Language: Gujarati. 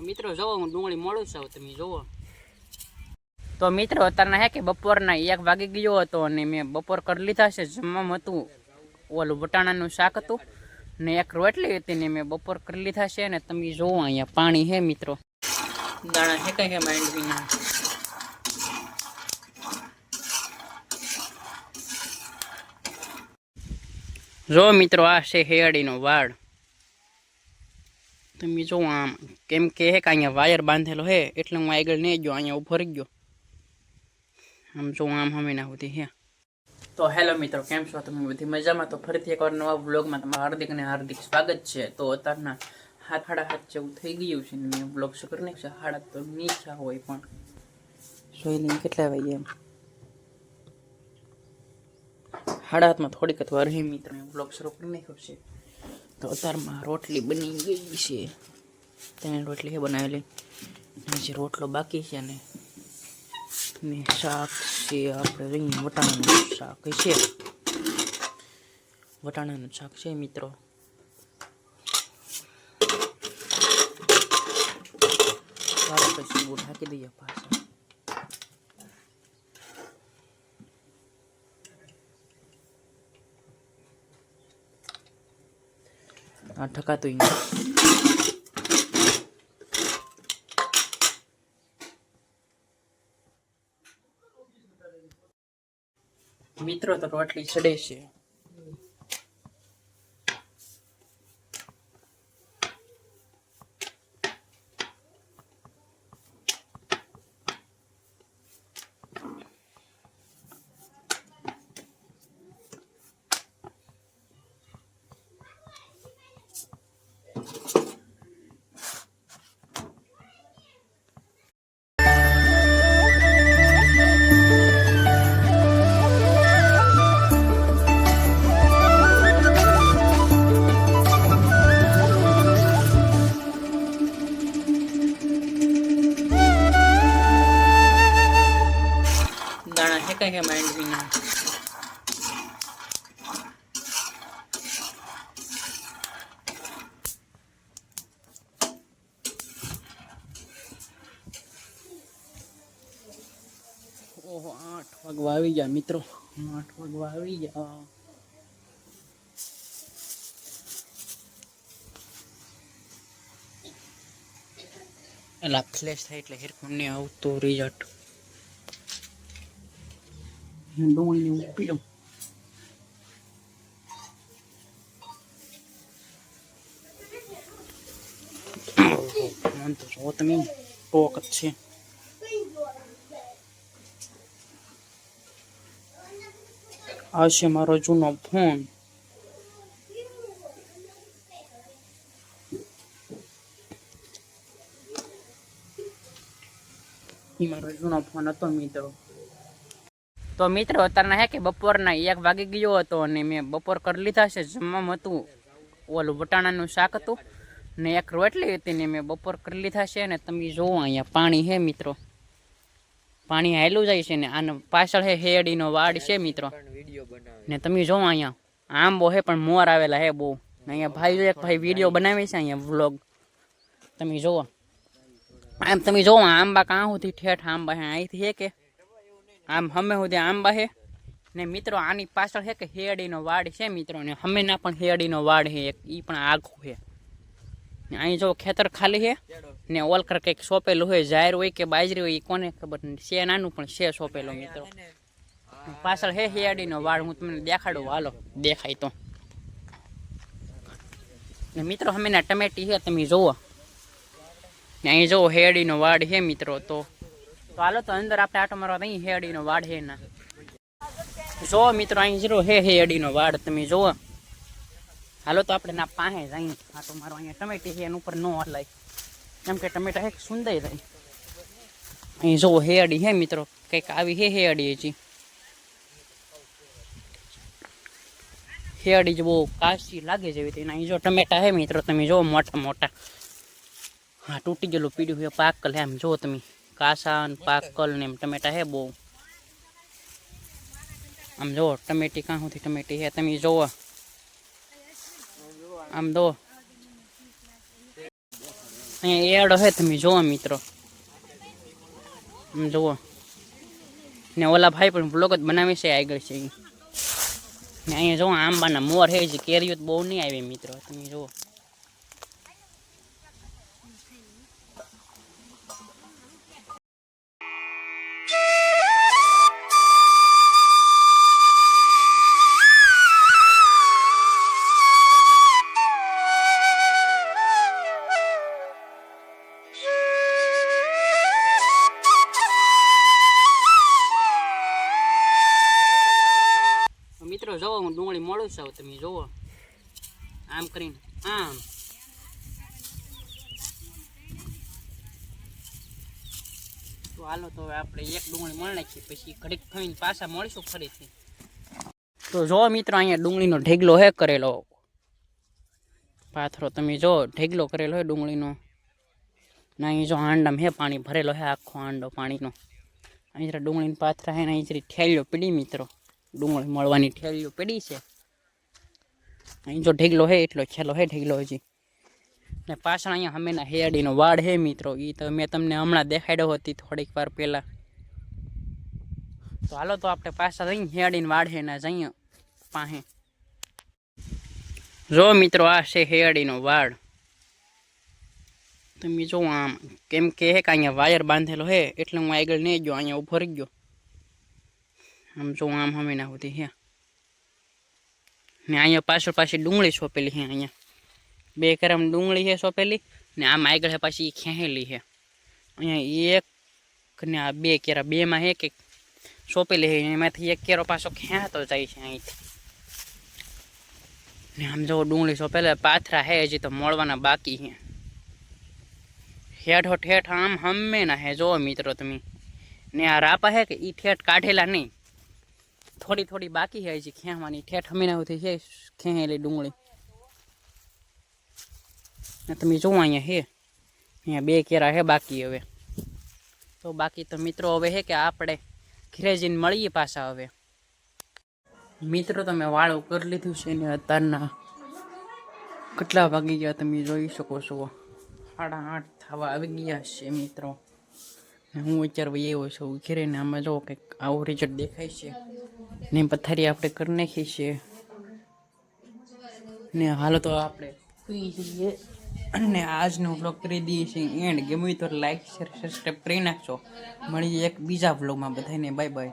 મિત્રો જોવો, હું ડુંગળી મોડું છું તમે જોવો. તો મિત્રો, અત્યારના હે કે બપોરના એક વાગી ગયો હતો અને મેં બપોર કરી લીધા છે, જમવામાં હતું ઓલું વટાણાનું શાક હતું ને એક રોટલી હતી ને મેં બપોર કરી લીધા છે ને તમે જોવો અહીંયા પાણી હે મિત્રો. દાણા હે કઈ હે માંડવીના? જો મિત્રો, આ છે હેડીનો વાડ તમે જો આમ કેમ કે હે કે અહીંયા વાયર બાંધેલો હે, એટલે હું આગળ નહીં ગયો, અહીંયા ઊભો રહી ગયો. આમ જો આમ હમે ના હોતી હે. તો હેલો મિત્રો, કેમ છો? તમે બધી મજામાં? તો ફરીથી એકવાર નવા બ્લોગમાં તમારું હાર્દિક અને હાર્દિક સ્વાગત છે. તો અત્યારના હાથ હાડા હાથ જેવું થઈ ગયું છે ને મેં બ્લોગ શું કરી નાખ્યો હાડા તો નીચા હોય પણ. જોઈ લઈને કેટલા વાગે એમ. હાડા હાથમાં થોડીક વાર રહી મિત્રો બ્લોગ શરૂ કરી નાખ્યો છે. તો અત્યારમાં રોટલી બની ગઈ છે. ત્રણ રોટલી છે બનાવેલી. હજી રોટલો બાકી છે ને ને શાક છે આપણે જોઈએ વટાણાનું શાક છે. વટાણાનું શાક છે મિત્રો. પછી ઢાંકી દઈએ પાછા. આ ઠકાતું મિત્રો તો રોટલી ચડે છે. વાગવા આવી ગયા મિત્રો. આઠ વાગવા આવી ગયા એલા ફ્લેશ થાય એટલે હેરફોન ને આવતો રિઝલ્ટ ડુંગળીને ઉપી લઉં તો તમે, ટોક જ છે. આ છે મારો જૂનો ફોન. મારો જૂનો ફોન હતો, મિત્રો. તો મિત્રો, અત્યારના હે કે બપોરના એક વાગી ગયો હતો અને મેં બપોર કરી લીધા છે જમવામાં હતું, ઓલું વટાણાનું શાક હતું, ને એક રોટલી હતી ને મેં બપોર કરી લીધા છે ને તમે જોવો અહીંયા પાણી હે, મિત્રો. પાણી હાયલું જાય છે ને, આને પાછળ હે હેડીનો વાડ છે મિત્રો. ને તમે જોવો અહીંયા, આંબો હે, પણ મોર આવેલા હે બહુ. અહીંયા ભાઈ એક ભાઈ વીડિયો બનાવે છે અહીંયા વ્લોગ તમે જોવો. આમ તમે જોવો, આંબા કાં સુધી ઠેઠ આંબા હે, અહીંથી હે કે? આમ હમે સુધી આંબા હે. ને મિત્રો, આની પાછળ હે કે હેડીનો વાડ છે મિત્રો, ને હમેના પણ હેડીનો વાડ હે એક એ પણ આખું ને અહીં જો ખેતર ખાલી હે. ને ઓલકર કંઈક સોંપેલું હોય, જાહેર હોય કે બાજરી હોય એ કોને ખબર નથી. છે નાનું પણ છે સોંપેલું મિત્રો. પાછળ હે હેડીનો વાડ હું તમને દેખાડું, હાલો, દેખાય તો. ને મિત્રો હમેના ટમેટી છે, તમે જુઓ. ને અહીં જુઓ, હેડીનો વાડ હે મિત્રો તો. તો હાલો, તો અંદર આપણે આટો મારવા અહીં હેડીનો વાડ હે ના જુઓ મિત્રો, અહીં જરો હે હેડીનો વાડ તમે જુઓ. હાલો, તો આપણે ના પાસે જ અહીં આટો મારો અહીંયા ટમેટી છે, એના ઉપર ન હલાય. કેમ કે ટમેટા હે સુંદર થાય અહીં જુઓ હેડી હે મિત્રો, કંઈક આવી હે હેડી હજી. હેડી જ બહુ કાચી લાગે જેવી હતી અહીં જો ટમેટા હે મિત્રો, તમે જુઓ મોટા મોટા. હા, તૂટી ગયેલું પીડ્યું હોય, પાકલ હે આમ, જુઓ તમે. કાસા ને પાકલ ને એમ ટમેટા હે બહુ. આમ જુઓ, ટમેટી કાં સુધી ટમેટી હે. તમે જુઓ. આમ દો અહીંયા એડ હે તમે જોવો મિત્રો. જુઓ. ને ઓલા ભાઈ પણ બ્લોગ જ બનાવે છે આગળ છે ને અહીંયા જુઓ, આંબાના મોર છે કેરીઓ તો બહુ નહીં આવી મિત્રો. તમે જુઓ. મોડું તમે જુઓ. આમ કરીને, આમ. તો હાલો તો હવે આપણે એક ડુંગળી મળી નાખીએ, પછી ઘડીક થઈને પાછા મળીશું ફરીથી. તો જો મિત્રો, અહીંયા ડુંગળીનો ઢેગલો હે કરેલો. પાથરો તમે જો, ઢેગલો કરેલો હે ડુંગળીનો. ના જો હાંડમ હે, પાણી ભરેલો હે, આખો હાંડો પાણીનો. અહીં જરા ડુંગળીનો પાથરા હે ને, અહીં જરી ઠેલ્યો પીડી મિત્રો. ડુંગળી મળવાની ઠેલીઓ પડી છે. અહીં જો ઢેગલો હે, એટલો છેલ્લો હે, ઢેગલો હજી. ને પાછળ અહીંયા હમેના હેડીનો વાડ હે મિત્રો એ તો મેં તમને હમણાં દેખાડ્યો હતી થોડીક વાર પહેલાં. તો હાલો તો આપણે પાછા જઈને હેડીને વાડ હે ને જઈએ પાસે જો મિત્રો, આ છે હેડીનો વાડ. તમે જો આમ કેમ કે હે કે અહીંયા વાયર બાંધેલો હે, એટલે હું આગળ નહીં ગયો, અહીંયા ઊભો રહી ગયો. આમ જો આમ હમે ના હોતી હે. ને અહીંયા પાછળ પાછી ડુંગળી સોંપેલી છે અહીંયા. બે કરમ ડુંગળી છે સોંપેલી ને આમ આગળ હે પાછી ઈ ખેંચેલી છે. અહીંયા એક ને આ બે કેરા બેમાં હે કે સોંપેલી છે. એમાંથી એક કેરો પાછો ખેંચતો જાય છે અહીંથી. ને આમ જો ડુંગળી સોંપેલા, પાથરા હે હજી તો મળવાના બાકી છે. હેઠો ઠેઠ આમ હમે ના હે જો મિત્રો તમે. ને આ રાપા હે કે ઈ ઠેઠ કાઢેલા નહીં. થોડી થોડી બાકી છે હજી ખેંચવાની. ઠેઠ હમીના સુધી છે, ખેંચેલી ડુંગળી. તમે જુઓ અહીંયા હે, અહીંયા બે કેરા હે બાકી હવે. તો બાકી તો મિત્રો હવે હે કે આપણે ઘરે જઈને મળીએ પાછા હવે. મિત્રો, તમે વાળું કરી લીધું છે ને અત્યારના. કેટલા વાગી ગયા તમે જોઈ શકો છો. સાડા આઠ થવા આવી ગયા છે મિત્રો. હું અત્યારે એવો છું. ઘેરે ને આમાં જો કંઈક આવું રિઝલ્ટ દેખાય છે. ને પથારી આપણે કરી નાખી છે ને હાલો તો આપણે સુઈ જઈએ અને આજનો બ્લોગ કરી દઈએ છીએ. એન્ડ ગમે તો લાઈક શેર સબસ્ક્રાઈબ કરી નાખજો. મળીએ એક બીજા બ્લોગમાં બધાને. Bye bye